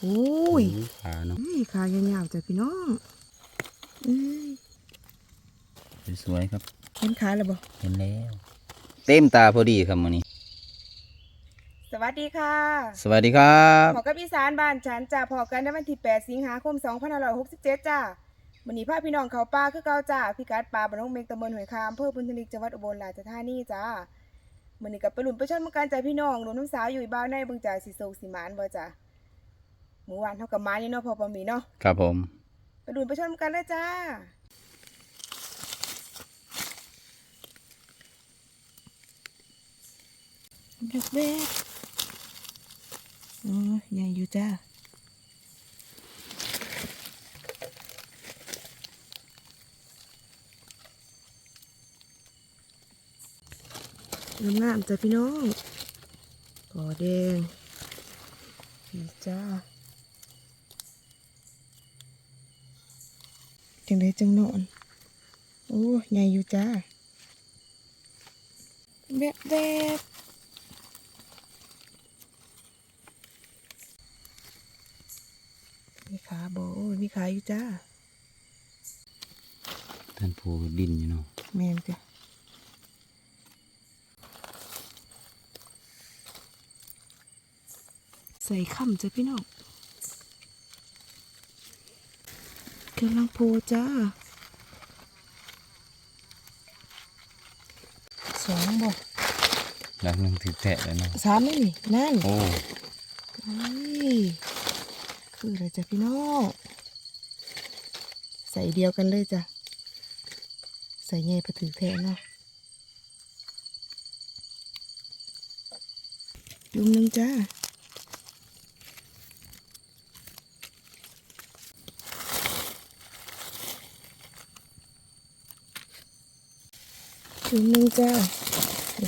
โอ้ยขาเนาะอุ้ยขายาวๆจ้ะพี่น้องเอ้ยสวยๆครับ เห็นขาแล้วบ่เห็นแล้ว เต็มตาพอดีครับมื้อนี้ สวัสดีค่ะ สวัสดีครับพอกับอีสานบ้านฉันจ้ะพอกันในวันที่ 8 สิงหาคม 2567 จ้ะวันนี้พาพี่น้องเขาป่าคือเก่าจ้าพี่กัดปลาบ้านน้องเมงตำบลหอยคามอำเภอพุนทนิกจังหวัดอุบลราชธานีจ้ามื้อนี้กับไปหลุนไปชนมากันจ้ะพี่น้องหลุนน้ำสาวอยู่บ้านในเบิ่งจ่าสิโศกสิหมานบ่จ้ะเมื่อวานเท่ากับมานี่เนาะพอปมีเนาะครับผม ไปดูไปชมกันเลยจ้าเด็กเด็กโอ้ยใหญ่อยู่จ้าน้ำน้ำจ้ะพี่น้องกอแดงนี่จ้า จังได้จังนอน โอ้ใหญ่อยู่จ้าแบบแบบมีขาโบโอ้ยมีขาอยู่จ้าท่านผู้ดินอยู่เนาะแมนจ้ะใส่ค่ำจ้ะพี่น้อง กำลังโพจ้าสองบอกหลักหนึงถือแตะแล้วเนาะสามนี่นี่นั่นโอ้เฮ้ยคืออะไรจ้ะพี่น้องใส่เดียวกันเลยจ้ะใส่ใหญ่ไปถือแทนเนาะจุ่มหนึ่งจ้า จุ่มหนึ่งจ้า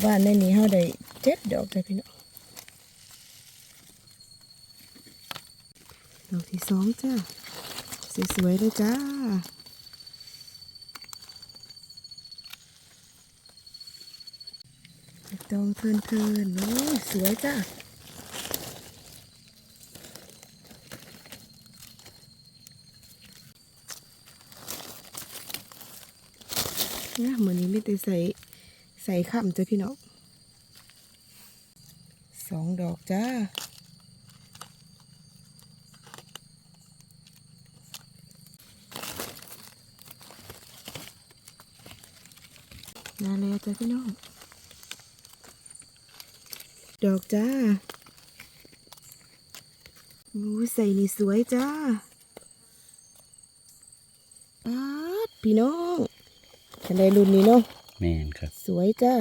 ว่านในนี้เขาได้เจ็ดดอกจ้ะพี่น้องดอกที่สองจ้าสวยๆเลยจ้าดองเพลินๆโอ้ยสวยจ้า เนี่ยเหมือนนี้ไม่ได้ใส่ใส่ข้ามจ้ะพี่น้องสองดอกจ้านาแล้วจ้ะพี่น้อง ดอกจ้าอู้ใส่นี่สวยจ้าป๊าดพี่น้อง ทันได้รุ่นนี้เนาะแม่นครับ สวยจ้า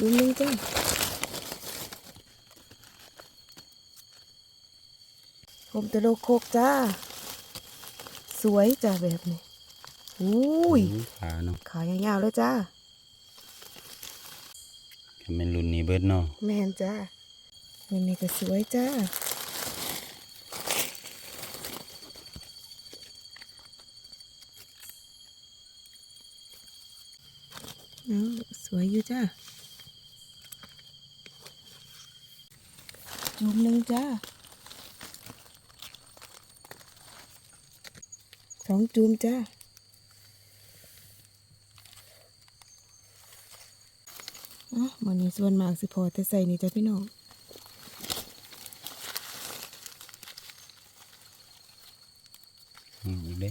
รุ่นนี้จ้าผมตะโลโคกจ้า สวยจ้าแบบนี้อุ้ยขาเนาะขายาวๆเลยจ้าก็เป็นรุ่นนี้เบิดเนาะแม่นจ้าวันนี้ก็สวยจ้า เอา สวยอยู่จ้าจุ่มหนึ่งจ้าสองจุ่มจ้าอะมันนี้ส่วนมากสิพอแต่ใส่นี่จ้ะพี่น้องอืมอีกเด้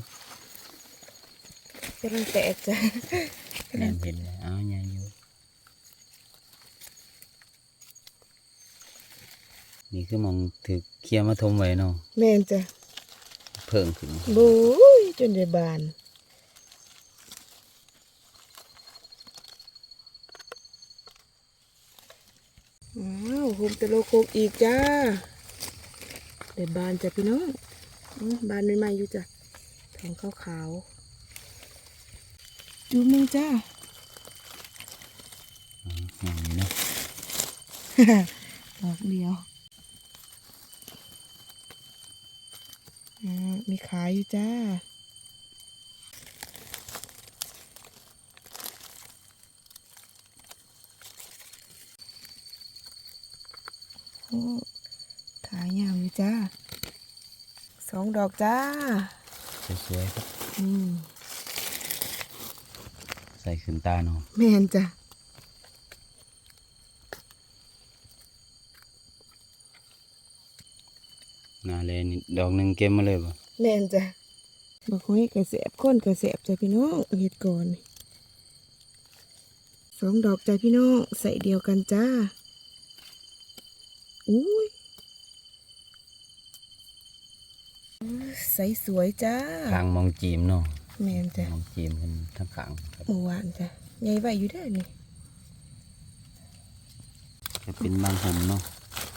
กำลังแตกจ้ะแม่นเห็นแล้วอ้าวใหญ่อยู่ นี่คือมองถือเคลียร์มาทมไว้เนาะแม่นจ้ะเพิ่งขึ้นบูยจนได้บานอ้าวโฮมตะโลโคกอีกจ้าได้บานจ้ะพี่น้องอื้อบานใหม่ๆอยู่จ้ะทองขาวๆจุ่มหนึงจ้าอ๋ออย่างนี้เนาะดอกเดียว มีขายอยู่จ้า ขายยาวอยู่จ้า สองดอกจ้า สวยๆครับ อืม ใส่ขึ้นตาเนาะ แม่นจ้ะ ดอกหนึงเก็บมาเลยบ่แม่นจ้ะบักห้อยกระแสบก้นกระแสบจ้ะพี่น้องเห็ดก่อนสองดอกจ้ะพี่น้องใส่เดียวกันจ้าอุ้ยใส่สวยจ้าข้างมองจีมเนาะแม่นจ้ะมองจีมกันทั้งข้างครับเมื่อวานจ้ะใหญ่ไว้อยู่เด้อนี่จะเป็นบางห่มเนาะ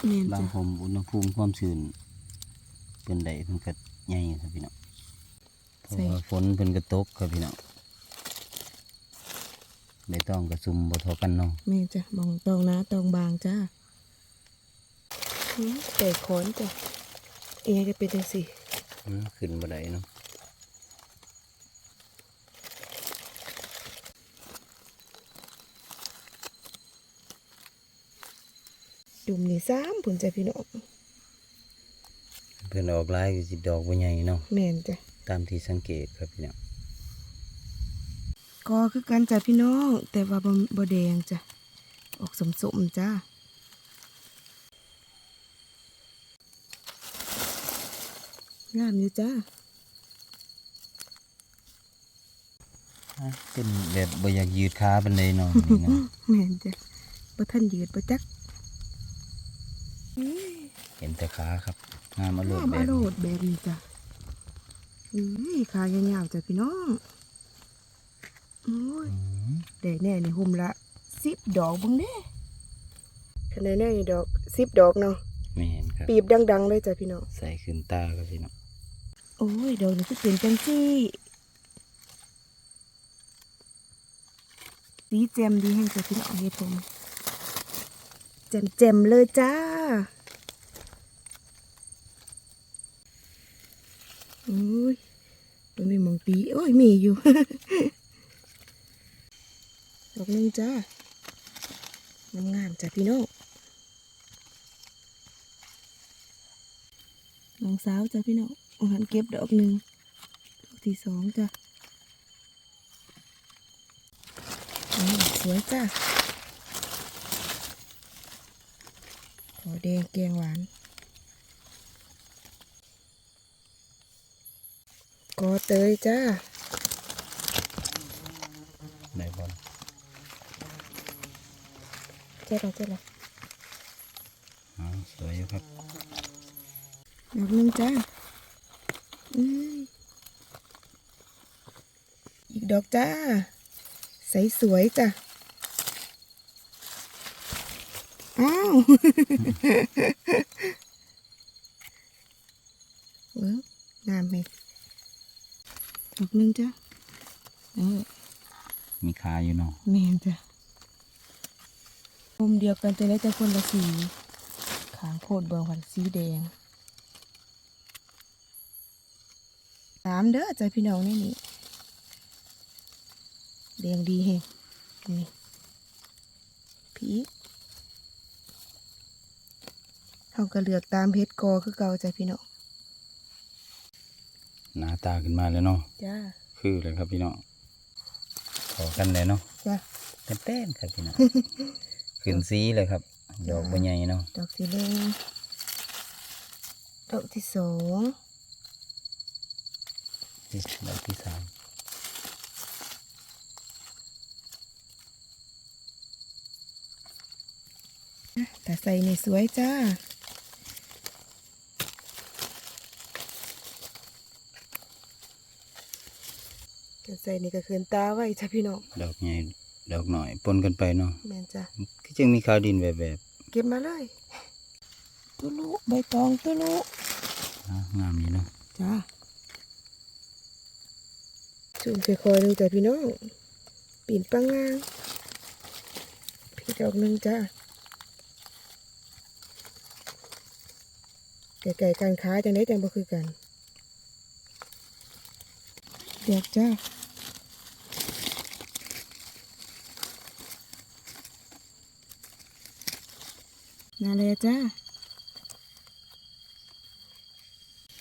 แม่นบางจ้ะห่มอุณหภูมิความชื้น เป็นไดเพิ่นก็ใหญ่ครับพี่น้องเพราะว่าฝนเพิ่นก็ตกครับพี่น้องใบตองก็ซุ่มบ่เท่ากันเนาะแม่นจ้ะมองตองนะตองบางจ้าอืมแต่ขอนจ้ะเอียจะเป็นจังสิอืมขึ้นบ่ได้เนาะดุมนี่ซ้ำผุนจ้ะพี่น้อง เพิ่นออกลายก็สิดอกบ่ใหญ่เนาะแม่นจ้ะตามที่สังเกตครับพี่น้องก็คือกันจ้ะพี่น้อง แต่ว่าบ่บ่แดงจ้ะออกสมๆจ้างามอยู่จ้าอะเป็นแบบบ่อยากยืดขาปานใดเนาะนี่เนาะแม่นจ้ะบ่ทันยืดบ่จักอื้อเห็นแต่ขาครับ งามอรมงาณ์มแบอาบโรนี้ดแบบนี้จ้ะอุ้ยขายาวๆจ้ะพี่น้องโอ้ยอืมได้แน่นี่หุ่มละสิบดอกเบังเด้ขนาดแน่นี่ดอกสิบดอกเนาะไม่เห็นครับปีบดังๆเลยจ้ะพี่น้องใส่ขึ้นตาครับพี่น้องโอ้ยดอกนี้ก็เป็นจังซี่สีแจ่มดีแห่งจ้ะพี่น้องเฮ็ดผมแจ่มแจ่มๆเลยจ้า โอ้ยมันมีมองตีโอ้ยมีอยู่ดอกหนึงจ้างามๆจ้ะพี่น้องน้องสาวจ้ะพี่น้องอาหารเก็บดอกหนึ่งดอกที่สองจ้ะสวยจ้ะขอแดงแกงหวาน กอเตยจ้าได้บอลเจ๊ละเจ๊ละอ๋อสวยอยู่ครับดอกหนึ่งจ้าอืมอีกดอกจ้า ใสสวยจ้ะ อ้าว เอองามไหมดอกหนึ่งจ้ะเออ มีขาอยู่เนาะ แม่นจ้ะมุมเดียวกัน แต่ได้แต่คนละสีขางโคตรเบืองวันสีแดงสามเด้อจ้ะพี่น้องนี่นี่แดงดีแฮงนี่ผีเขาก็เลือกตามเพชรกอคือเก่าจ้ะพี่น้องหน้าตาขึ้นมาแล้วเนาะจ้าคือเลยครับพี่น้องขอกันเลยเนาะจ้าเต้นๆครับพี่น้อง ขึ้นสีเลยครับ ดอกบ่ใหญ่เนาะ ดอกที่หนึ่งดอกที่สองนี่ดอกที่สามแต่ใส่นี่สวยจ้าแต่ใส่นี่ก็คืนตาไว้จ้ะพี่น้อง ดอกใหญ่ ดอกหน่อยปนกันไปเนาะแม่นจ้ะคือจึงมีขาวดินแบบแบบเก็บมาเลยตุลุใบตองตุลุอะงามอยู่เนาะจ้าจุ่มไปคอยหนึ่งจ้ะพี่น้องปีนปังงางพี่ดอกหนึ่งจ้าไก่ๆการค้าจังได้จังบ่คือกันเดี๋ยวจ้า นาเลยจ้า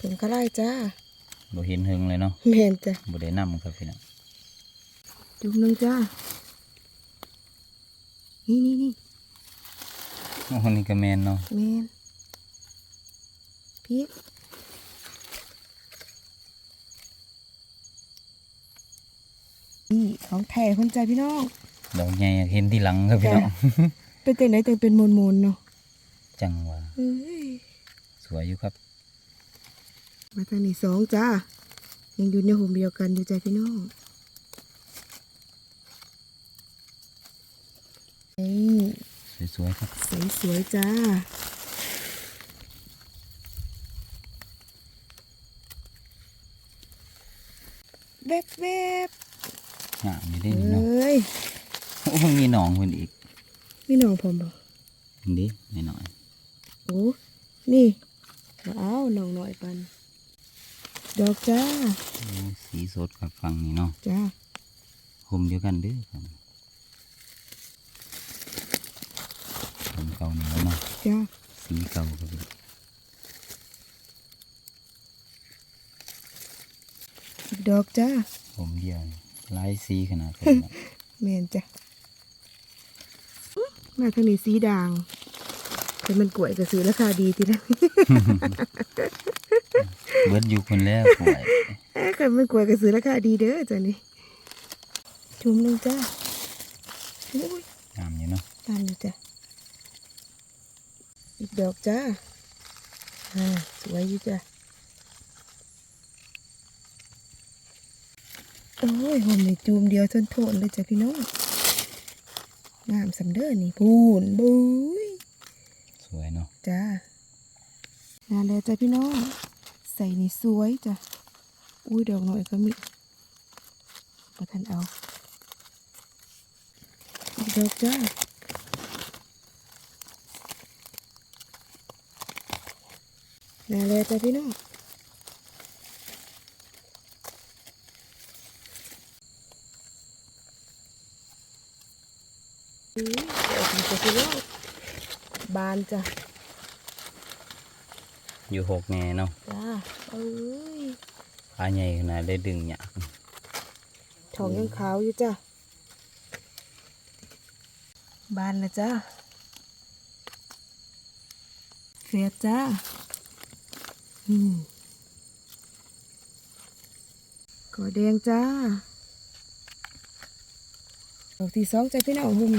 ถึงก็ไล่จ้าบุเห็นหึงเลยเนาะเห็นจ้าบุเด้นำครับพี่น้องจุ่นึงจ้า นี่นี่นี่โอ้โหนี่ก็แมนเนาะแมนพรินี่ของแท้คนใจพี่น้องดอกใหญ่เห็นที่หลังครับพี่น้องเป็นแต่ไหนแต่เป็นมูมนเนาะ จังหว่าเอ้ยสวยอยู่ครับ มาทางนี้สองจ้า ยังอยู่ในห่มเดียวกันอยู่ใจพี่น้องนี่สวยๆครับสวยสวยๆจ้าแวบแวบงามอยู่ได้ๆนี่เนาะเอ้ยโอ้มีหนองเพิ่นอีก มีน้องผมบ่นี่ดิหน่อย โอ้นี่ว้าวน้องหน่อยปันดอกจ้าๆโอ้สีสดกับฟังนี่เนาะจ้าห่มเดียวกันเด้อครับห่มเก่านี่แล้วเนาะจ้าสีเก่าครับพี่อีกดอกจ้าห่มเดียวนี่หลายสีขนาดนี้เนาะแม่นจ้ะมาทางนี้สีด่าง แต่มันกล้วยก็ซื้อราคาดีทีนะเบิดอยู่คนแล้วป่วยเอ้ยคันมันกล้วยก็ซื้อราคาดีเด้อจ้ะนี่ชุมหนึงจ้าโอ้ยงามอยู่เนาะตามอยู่จ้ะอีกดอกจ้าอ่าสวยอยู่จ้ะโอ้ยหอมในจูมเดียวทนโทนเลยจ้ะพี่น้องงามสำเด้อนี่พูนบุ้ยสวยเนาะ จ้างานแล้วจ้ะพี่น้อง ใส่นี่สวยจ้ะ อุ้ยดอกหน่อยก็มีประทันเอาอีกดอกจ้างานแล้วจ้ะพี่น้องอุ้ยดอกนี้จ้ะพี่น้องบานจ้ะ อยู่หกแน่เนาะจ้าเอ้ยขาใหญ่ขนาดได้ดึงหยากทองยังขาวอยู่จ้ะบานนะจ้าเฟียดจ้าอืมกอแดงจ้าดอกที่สองใจพี่น้องหุ่ม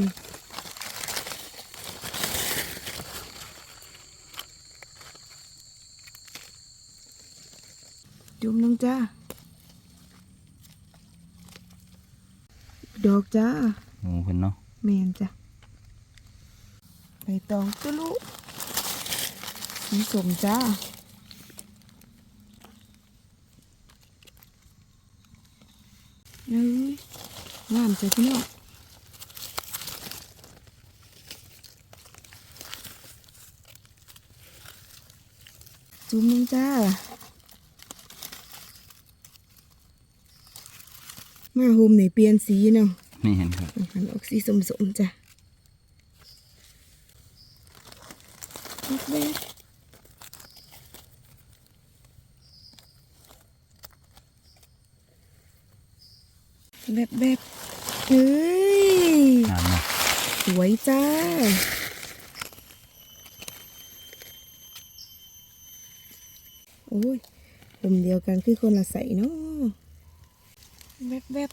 จุ่มหนึง จ้าดอกจ้าหมูเพิ่นเนาะแมนจ้ะใบตองตุลุสีสมจ้าเอ้ยงามจ้ะพี่น้องจุ่มหนึงจ้า มาโฮมไหนเปลี่ยนสีเนาะไม่เห็นครับอาหารออกสีสมสมๆจ้ะแวบแบบแบบเฮ้ยงามเนาะสวยจ้าโอ้ยกลุ่มเดียวกันคือคนละใส่เนาะ แบบแบบ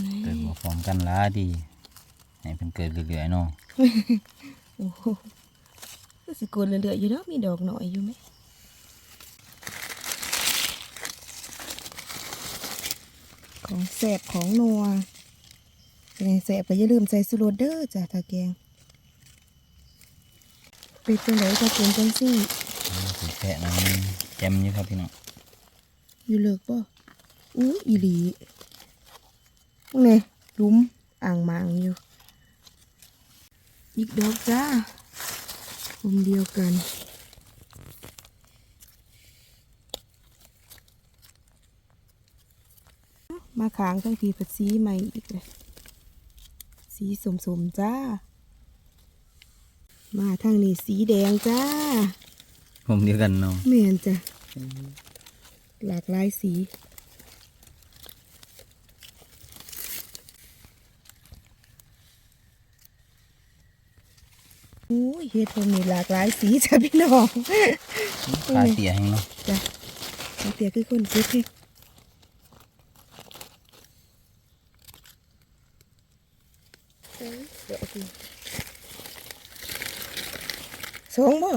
ไหนเกิดบ่พร้อมกันหล้าดีให้เพิ่นเกิดเรื่อยๆเนาะโอ้โหรู้สึกกวนเรื่อยๆอยู่เนาะมีดอกหน่อยอยู่ไหมของแสบของนัวเป็นไงแสบก็อย่าลืมใส่สุโรดเด้อจ้ะตาแกงเป็นจังไหนตาแกงจังซี่โอ้สีแพะนั้นแจ่มอยู่ครับพี่น้องอยู่เลิกป่ะอู้อีหลี พวกไงหลุมอ่างหมางอยู่ อีกดอกจ้าคุมเดียวกัน มาขางทั้งทีผัดสีใหม่อีกเลยสีสมๆจ้า มาทางนี้สีแดงจ้า ผมเดียวกันเนาะแม่นจ้ะหลากหลายสี อุ้ยเฮ็ดผมมีหลากหลายสีจ้ะพี่น้องขาเตียแห้งเนาะจ้ะเอาเตียคือคนเก็บให้เอ้ยเดี๋ยวเอากินสองบ่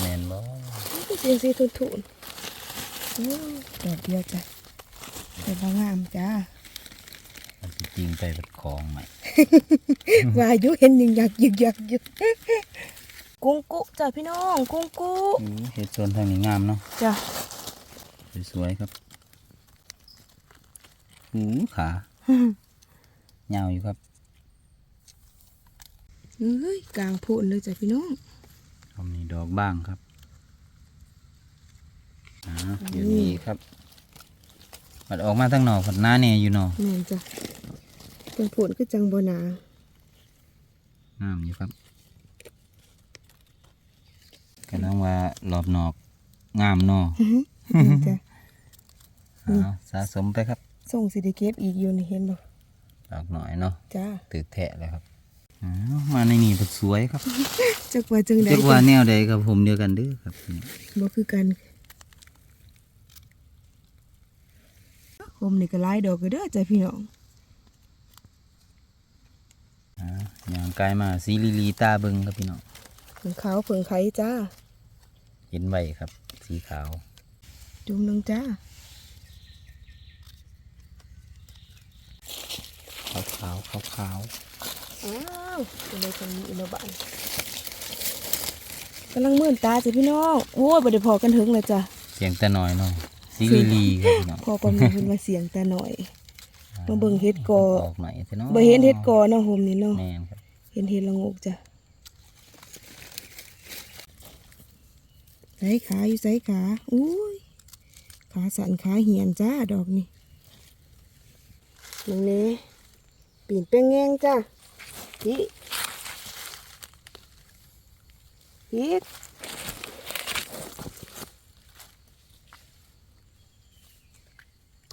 แมนบ่เสียงสีทุนทุนๆโอ้ดอกเดียวจ้ะแต่บางามจ้ามันสิจริงไปเป็นของใหม่ ว่าอายุเห็นยิงอยากยึกยักยึกกุ้งกุจ้ะพี่น้องกุ้งกุอู้เฮ็ดโซนทางนี้งามเนาะจ้ะสวยๆครับหูขายาวอยู่ครับเอ้ยกลางโพนเลยจ้ะพี่น้องทำนี่ดอกบ้างครับอ่าเดี๋ยวนี้ครับมันออกมาทางนอกผัดหน้าเนี่ยอยู่เนอกแม่นจ้ะ เป็นผลคือจังบหนางามอยู่ครับก็น้องว่ารอบนอก งามเนอแม่นจ้ะอ้าวสะสมไปครับส่งสิได้เก็บอีกอยู่นี่เห็นบ่ดอกหน่อยเนาะจ้าตึกแทะเลยครับอ้าวมาในนี่ผัดสวยครับจักว่าจังใดเรียกว่าแนวใดกับผมเดียวกันเด้อครับนี่บ่คือกันผมนี่ก็หลายดอกก็เด้อจ้ะพี่น้อง อ่าอย่างกายมาสีลีลีตาเบิงครับพี่น้องเพิ่งขาวเพิ่งไข่จ้า เห็นไว้ครับ สีขาว จุ่มหนึงจ้าขาวขาวขาวขาวอ้าวเป็นเลยตรงนี้อินโนบานกำลังมื่นตาจ้ะพี่น้องโอ้ยบ่ได้พอกันถึงเลยจ้ะเสียงแต่น้อยเนาะสีลีลีครับพี่น้องพอประมาณเพิ่นมาเสียงแต่หน่อยมาเบิ่งเฮ็ดกอออกหน่อยเถอะเนาะบ่เห็นเฮ็ดกอเนาะโฮมนี่เนาะแม่นครับ เห็นเห็ดละงกจ้ะใส่ขาอยู่ใส่ขาอุ้ยขาสั่นขาเหียนจ้าดอกนี่มึงนี้ปีนแป้งแงงจ้าพี่พีด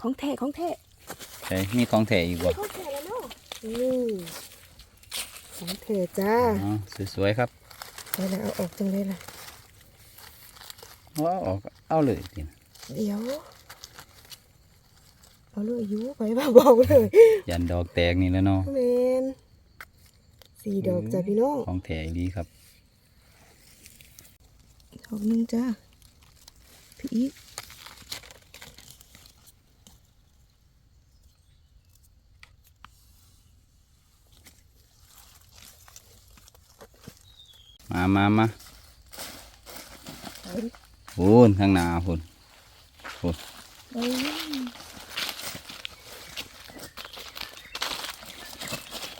ของแท้ของแท้ใช่มีของแถอีกบ่ของแท้แล้วเนาะนี่ ของแท้จ้าอ๋อสวยๆครับไปแล้วเอาออกจังเลยล่ะว้าวออกเอาเลยทีนะเดี๋ยว เอาเลยอายุไปเบาๆเลย ยันดอกแตกนี่แล้วเนาะเมนสี่ดอกจ้ะพี่น้องของแถอีดีครับดอกหนึ่งจ้าพี่อีก มามามาเอาดิโอ้นข้างหน้าพุ่นพุ่นเอา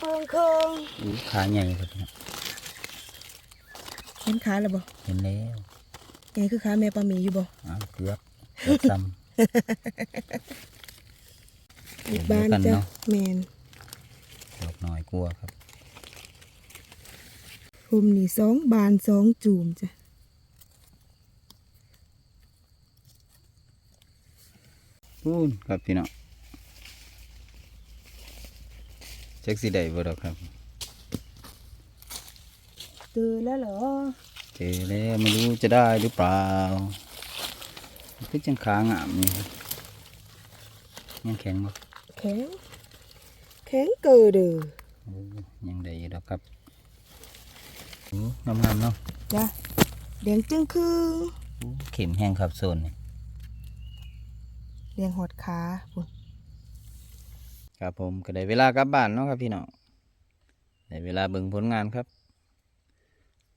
เคิงเคิงอู้ขาใหญ่ครับพี่น้องเห็นขาแล้วบ่เห็นแล้วไงคือขาแม่ปลาหมีอยู่บ่อ้าวเกือบเกือบซ้อีกบานเดี๋ยวกันจ้ะเนาะแมนำดอกน้อยกลัวครับ ผมนี่สองบานสองจูมจ้ะพูนครับพี่น้องเช็คสีได้บ่ดอกครับเจอแล้วเหรอเจอแล้วไม่รู้จะได้หรือเปล่าคือจังขางามนี่ครับยังแข็งบ่แข็งแข็งเกิดเด้อโอ้ยังได้อยู่ดอกครับโอ้ งามๆเนาะจ้ะแดงจึงคือโอ้เข็มแห้งครับโซนนี่เรียงหอดขาพุ่นครับผมก็ได้เวลากลับบ้านเนาะครับพี่น้องได้เวลาเบิ่งผลงานครับ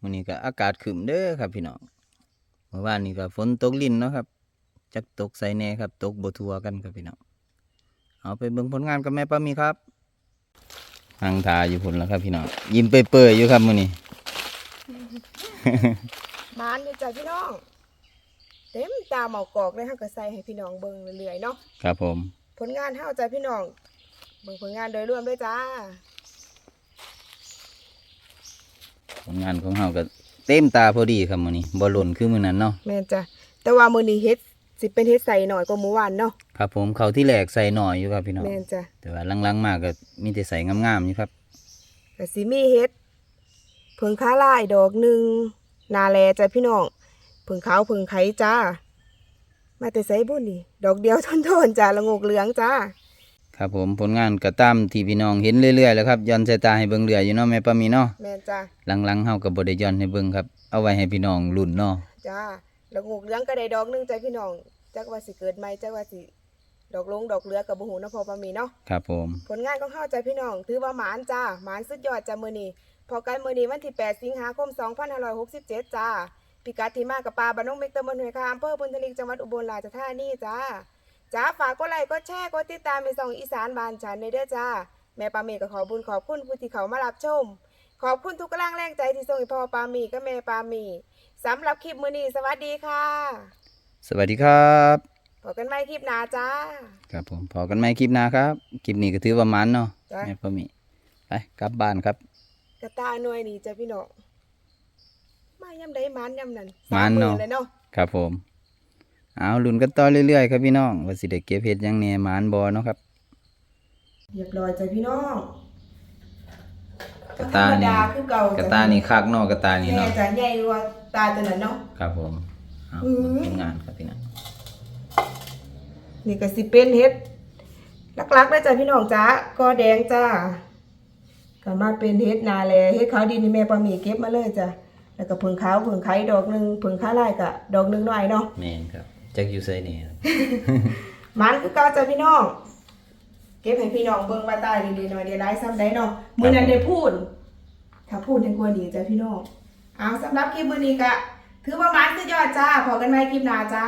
วันนี้ก็อากาศขึ้นเด้อครับพี่น้องเมื่อวานนี้ก็ฝนตกลิ้นเนาะครับจักตกใส่แน่ครับตกบ่ทั่วกันครับพี่น้องเอาไปเบิ่งผลงานกับแม่ป้ามีครับทางทาอยู่พุ่นแล้วครับพี่น้องยิ้มเปื่อยๆอยู่ครับมื้อนี้ มานอยู่จ้ะพี่น้อง เต็มตาเหมากอกเลยเฮาก็ใส่ให้พี่น้องเบิ่งเรื่อยๆเนาะครับผม ผลงานเฮาจ้ะพี่น้องเบิ่งผลงานโดยรวมด้วยจ้าผลงานของเฮาก็เต็มตาพอดีครับมื้อนี้บ่หล่นคือมื้อนั้นเนาะแม่นจ้ะแต่ว่ามื้อนี้เฮ็ดสิเป็นเฮ็ดใส่หน่อยกว่าหมู่หวานเนาะครับผมเขาที่แหลกใส่หน่อยอยู่ครับพี่น้องแม่นจ้ะแต่ว่าลังๆมากก็มีแต่ใส่งามๆอยู่ครับก็สิมีเฮ็ด เพิ่งค้าลายดอกหนึงนาแลจ้ะพี่น้องเพิ่งขาวเพิ่งไข่จ้า มาแต่ไสบุญนี่ดอกเดียวทนๆจ้าละโงกเหลืองจ้า ครับผมผลงานก็ตามที่พี่น้องเห็นเรื่อยๆแล้วครับย้อนสายตาให้เบิ่งเรื่อยอยู่เนาะแม่ปามีเนาะแม่นจ้าหลังๆเฮาก็บ่ได้ย้อนให้เบิ่งครับ เอาไว้ให้พี่น้องลุ้นเนาะจ้าละโงกเหลืองก็ได้ดอกหนึงจ้ะพี่น้องจักว่าสิเกิดใหม่จักว่าสิดอกลงดอกเหลือก็บ่ฮู้เนาะพอปามีเนาะครับผม ผลงานของเฮาจ้ะพี่น้อง ถือว่าหมานจ้าหมานสุดยอดจ้ะมื้อนี้ พอกันมื้อนี้วันที่ 8 สิงหาคม 2567 จ้า พิกัดที่มากับปลาบ้านน้องเม็กตำบลห้วยคาอำเภอพุนทนิกจังหวัดอุบลราชธานีจ้าจ้าฝากกดไลค์กดแชร์กดติดตามในช่องอีสานบ้านฉันในเด้อจ้า แม่ปาเมก็ขอบุญขอบคุณผู้ที่เขามารับชม ขอบคุณทุกกำลังแรงใจที่ส่งให้พ่อปามีกับแม่ปามีสำหรับคลิปมื้อนี้สวัสดีค่ะสวัสดีครับพบกันใหม่คลิปหน้าจ้า ครับผมพอกันใหม่คลิปหน้าครับ คลิปนี้ก็ถือว่ามันเนาะจ้ะ แม่ปามีไปกลับบ้านครับ กระตาหน่วยนี่จ้ะพี่น้องมายำใดหมันยำนั้นหมานเนาะสเลยเนาะครับผม เอาลุ้นกันต่อเรื่อยๆครับพี่น้องว่าสิได้เก็บเห็ดหยังแหน่หมานบ่เนาะครับ เรียบร้อยจ้ะพี่น้องกระตานี่ ธรรมดาคือเก่ากระตานี่คักเนาะกระตานี่แม่เนาะจะใหญ่กว่าตาตัวนั้นเนาะ ครับผมเอาอื้อ ผลงานครับพี่น้องนี่ก็สิเป็นเฮ็ดลักๆนะจ้ะพี่น้องจ้าก็แดงจ้า ก็มาเป็นเฮ็ดนาแลเฮ็ดขาวดินนี่แม่ปามีเก็บมาเลยจ้ะแล้วก็ผึ่งขาวผึ่งไข่ดอกหนึงผึ่งข้าลายก็ดอกหนึงหน่อยเนาะแม่นครับจักอยู่ไสนี่ครับมันคือเก่าจ้ะพี่น้องเก็บให้พี่น้องเบิ่งว่าตายดีๆหน่อยเดี๋ยวไล่ซ้ำได้เนาะมื้อนั้นได้พูด ถ้าพูดยังกว่าดีจ้ะพี่น้องเอาสำหรับคลิปมื้อนี้ก็ถือว่ามันสุดยอดจ้าพอกันใหม่คลิปหน้าจ้า